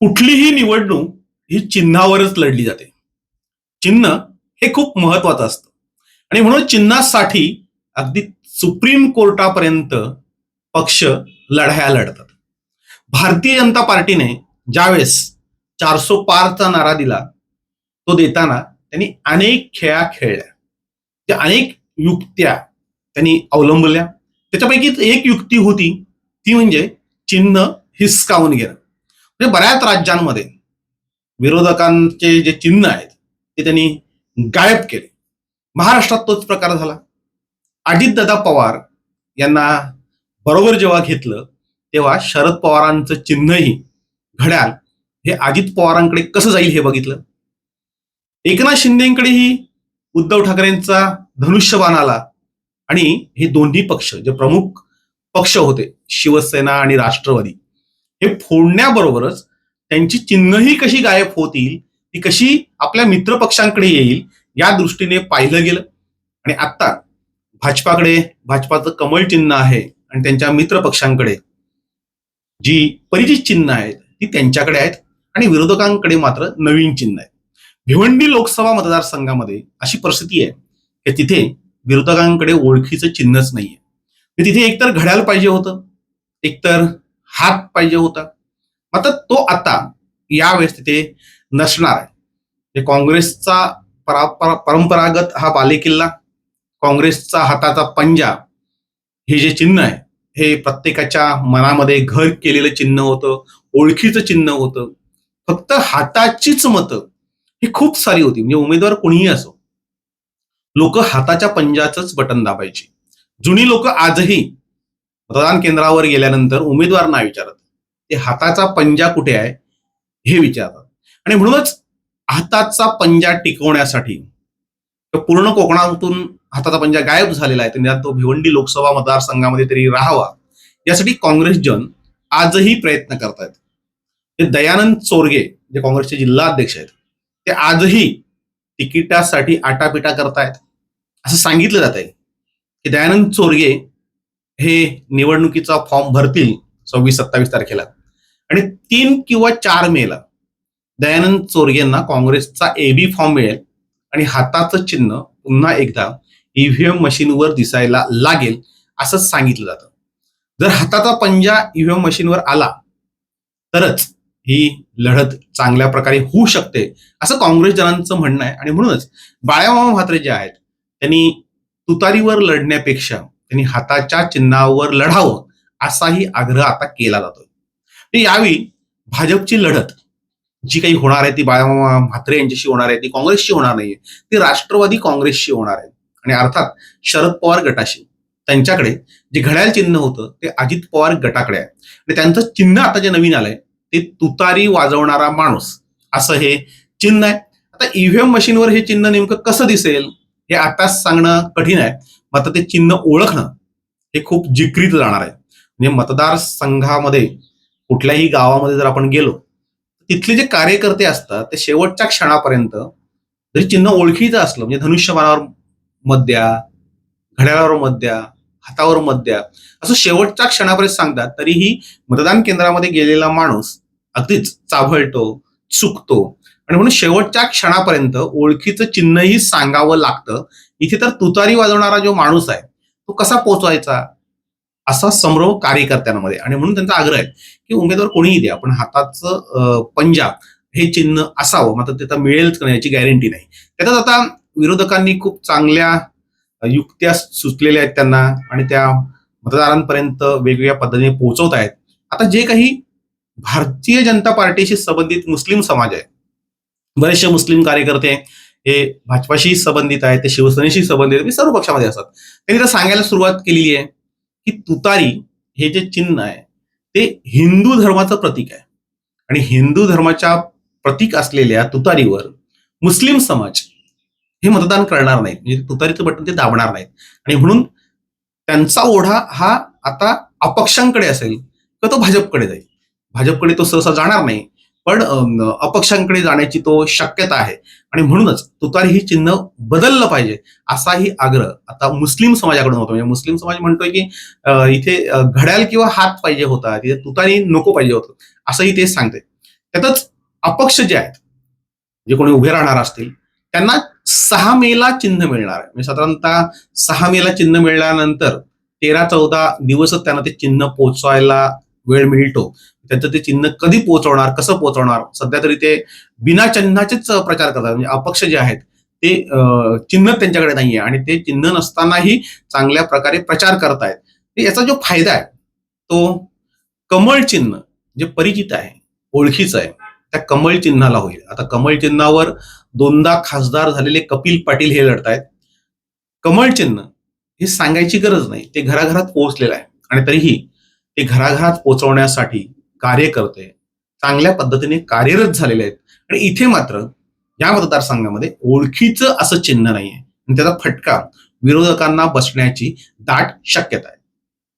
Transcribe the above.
कुठलीही निवडणूक ही चिन्हावरच लढली जाते. चिन्ह हे खूप महत्वाचं असतं. आणि म्हणून चिन्हासाठी अगदी सुप्रीम कोर्टापर्यंत पक्ष लढाया लढतात. भारतीय जनता पार्टीने ज्यावेळेस चारसो पारचा नारा दिला तो देताना त्यांनी अनेक खेळा खेळल्या. त्या अनेक युक्त्या त्यांनी अवलंबल्या. त्याच्यापैकी एक युक्ती होती ती म्हणजे चिन्ह हिसकावून घेणं. म्हणजे बऱ्याच राज्यांमध्ये विरोधकांचे जे चिन्ह आहेत ते त्यांनी गायब केले. महाराष्ट्रात तोच प्रकार झाला. अजितदादा पवार यांना बरोबर जेव्हा घेतलं तेव्हा शरद पवारांचं चिन्हही घड्याल हे अजित पवारांकडे कसं जाईल हे बघितलं. एकनाथ शिंदेकडेही उद्धव ठाकरेंचा धनुष्यबाण आला आणि हे दोन्ही पक्ष जे प्रमुख पक्ष होते शिवसेना आणि राष्ट्रवादी हे फोडण्याबरोबरच त्यांची चिन्हही कशी गायब होतील ती कशी आपल्या मित्र पक्षांकडे येईल या दृष्टीने पाहिलं गेलं. आणि आता भाजपाकडे भाजपाचं कमळ चिन्ह आहे आणि त्यांच्या मित्र पक्षांकडे जी परिचित चिन्ह आहेत ती त्यांच्याकडे आहेत आणि विरोधकांकडे मात्र नवीन चिन्ह आहेत. भिवंडी लोकसभा मतदारसंघामध्ये अशी परिस्थिती आहे की तिथे विरोधकांकडे ओळखीचं चिन्हच नाहीये. तिथे एकतर घड्याळ पाहिजे होतं एकतर हात पाहिजे होता. मात्र तो आता यावेळेस तिथे नसणार आहे. म्हणजे काँग्रेसचा परा परंपरागत हा बालेकिल्ला काँग्रेसचा हाताचा पंजा हे जे चिन्ह आहे हे प्रत्येकाच्या मनामध्ये घर केलेलं चिन्ह होतं ओळखीचं चिन्ह होतं. फक्त हाताचीच मतं ही खूप सारी होती. म्हणजे उमेदवार कोणीही असो. लोक हाताच्या पंजाचंच बटन दाबायची. जुनी लोक आजही मतदान केंद्रावर गेल्यानंतर उमेदवार नाही विचारत. ते हाताचा पंजा कुठे आहे हे विचारतात. आणि म्हणूनच हाताचा पंजा टिकवण्यासाठी पूर्ण कोकणातून हाताचा पंजा गायब झालेला आहे त्यांनी तो भिवंडी लोकसभा मतदारसंघामध्ये तरी राहावा. यासाठी काँग्रेस जन आजही प्रयत्न करतायत. ते दयानंद चोरगे जे काँग्रेसचे जिल्हा अध्यक्ष आहेत ते आजही तिकिटासाठी आटापिटा करतायत. असं सांगितलं जात आहे की दयानंद चोरगे हे निवडणुकीचा फॉर्म भरतील सव्वीस सत्तावीस तारखेला. आणि तीन किंवा चार मेला दयानंद चोरगेंना काँग्रेसचा एबी फॉर्म मिळेल आणि हाताचं चिन्ह पुन्हा एकदा ईव्हीएम मशीनवर दिसायला लागेल असं सांगितलं जातं. जर हाताचा पंजा ईव्हीएम मशीनवर आला तरच ही लढत चांगल्या प्रकारे होऊ शकते असं काँग्रेस जनांचं म्हणणं आहे. आणि म्हणूनच बाळामामा म्हात्रे जे आहेत त्यांनी तुतारीवर लढण्यापेक्षा त्यांनी हाताच्या चिन्हावर लढावं असाही आग्रह आता केला जातोय. यावेळी भाजपची लढत जी काही होणार आहे ती बाळामामा म्हात्रे यांच्याशी होणार आहे ती काँग्रेसशी होणार नाहीये ती राष्ट्रवादी काँग्रेसशी होणार आहे. आणि अर्थात शरद पवार गटाशी त्यांच्याकडे जे घड्याळ चिन्ह होतं ते अजित पवार गटाकडे आहे. आणि त्यांचं चिन्ह आता जे नवीन आलंय ते तुतारी वाजवणारा माणूस असं हे चिन्ह आहे. आता ईव्हीएम मशीनवर हे चिन्ह नेमकं कसं दिसेल हे आताच सांगणं कठीण आहे. मात्र ते चिन्ह ओळखणं हे खूप जिक्रीत जाणार आहे. म्हणजे मतदारसंघामध्ये कुठल्याही गावामध्ये जर आपण गेलो तिथले जे कार्यकर्ते असतात ते शेवटच्या क्षणापर्यंत जरी चिन्ह ओळखीचं असलं म्हणजे धनुष्यबाणावर मत द्या घड्याळावर मत द्या हातावर मत द्या असं शेवटच्या क्षणापर्यंत सांगतात तरीही मतदान केंद्रामध्ये गेलेला माणूस अगदीच चाभळतो चुकतो आणि म्हणून शेवटच्या क्षणापर्यंत ओळखीचं चिन्हही सांगावं लागतं. इथे तर तुतारी वाजवणारा जो माणूस आहे तो कसा पोचवायचा असा संभ्रम कार्यकर्त्यांमध्ये. आणि म्हणून त्यांचा आग्रह आहे की उमेदवार कोणीही द्या पण हाताचं पंजाब पंजा हे चिन्ह असावं. मात्र ते तर मिळेलच का नाही याची गॅरंटी नाही. त्यातच आता विरोधकांनी खूप चांगल्या युक्त्या सुचलेल्या आहेत त्यांना आणि त्या मतदारांपर्यंत वेगवेगळ्या पद्धतीने पोहोचवत आहेत. आता जे काही भारतीय जनता पार्टीशी संबंधित मुस्लिम समाज आहे बरेचसे मुस्लिम कार्यकर्ते हे भाजपाशी संबंधित आहेत ते शिवसेनेशी संबंधित आहेत, सर्व पक्षामध्ये असतात. त्यांनी तर सांगायला सुरुवात केलेली आहे की तुतारी हे जे चिन्ह आहे ते हिंदू धर्माचं प्रतीक आहे. आणि हिंदू धर्माच्या प्रतीक असलेल्या तुतारीवर मुस्लिम समाज हे मतदान करणार नाहीत. म्हणजे तुतारीचं बटन ते दाबणार नाहीत. आणि म्हणून त्यांचा ओढा हा आता अपक्षांकडे असेल तर तो भाजपकडे जाईल? भाजपकडे तो सहसा जाणार नाही. पण अपक्षांकडे जाण्याची तो शक्यता आहे. आणि म्हणूनच तुतारी ही चिन्ह बदललं पाहिजे असाही आग्रह आता मुस्लिम समाजाकडून होतो. म्हणजे मुस्लिम समाज म्हणतोय की इथे घड्याल किंवा हात पाहिजे होता तिथे तुतारी नको पाहिजे होतं असंही ते सांगते त्यातच अपक्ष जे आहेत जे कोणी उभे राहणार असतील त्यांना सहा मेला चिन्ह मिळणार आहे. म्हणजे साधारणतः सहा मेला चिन्ह मिळाल्यानंतर तेरा चौदा दिवसच त्यांना ते चिन्ह पोचवायला वेळ मिळतो. त्यांचं ते चिन्ह कधी पोहोचवणार कसं पोहोचवणार सध्या तरी ते बिना चिन्हाचेच प्रचार करतात. म्हणजे अपक्ष जे आहेत ते चिन्ह त्यांच्याकडे नाहीये आणि ते चिन्ह नसतानाही चांगल्या प्रकारे प्रचार करतायत. याचा जो फायदा आहे तो कमळ चिन्ह जे परिचित आहे ओळखीचं आहे त्या कमळ चिन्हाला होईल. आता कमळ चिन्हावर दोनदा खासदार झालेले कपिल पाटील हे लढतायत. कमळ चिन्ह हे सांगायची गरज नाही. ते घराघरात पोहोचलेलं आहे आणि तरीही ते घराघरात पोहोचवण्यासाठी कार्यकर्ते चांगल्या पद्धतीने कार्यरत झालेले आहेत. आणि इथे मात्र या मतदारसंघामध्ये ओळखीचं असं चिन्ह नाहीये. आणि त्याचा फटका विरोधकांना बसण्याची दाट शक्यता आहे.